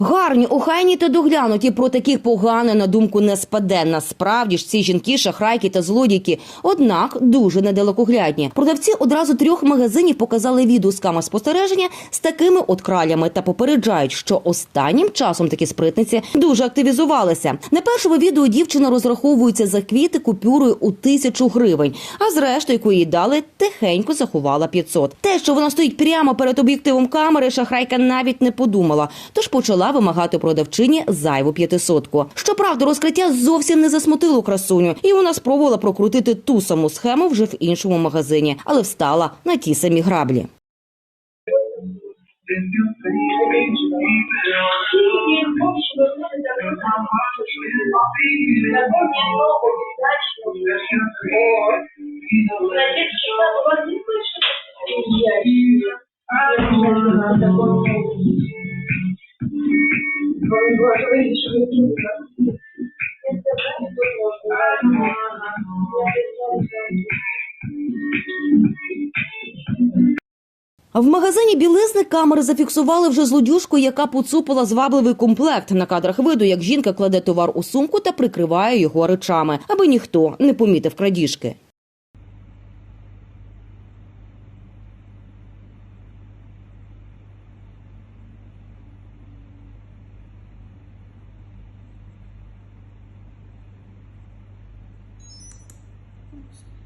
Гарні, охайні та доглянуті про таких погано на думку не спаде. Насправді ж ці жінки, шахрайки та злодійки, однак дуже недалекоглядні. Продавці одразу трьох магазинів показали відео з камер спостереження з такими от кралями та попереджають, що останнім часом такі спритниці дуже активізувалися. На першому відео дівчина розраховується за квіти купюрою у тисячу гривень, а зрештою, яку їй дали, тихенько заховала 500. Те, що вона стоїть прямо перед об'єктивом камери, шахрайка навіть не подумала, тож почала вимагати продавчині зайву п'ятисотку. Щоправда, розкриття зовсім не засмутило красуню, і вона спробувала прокрутити ту саму схему вже в іншому магазині, але встала на ті самі граблі. А в магазині білизни камери зафіксували вже злодюжку, яка поцупила звабливий комплект. На кадрах виду, як жінка кладе товар у сумку та прикриває його речами, аби ніхто не помітив крадіжки. Oops.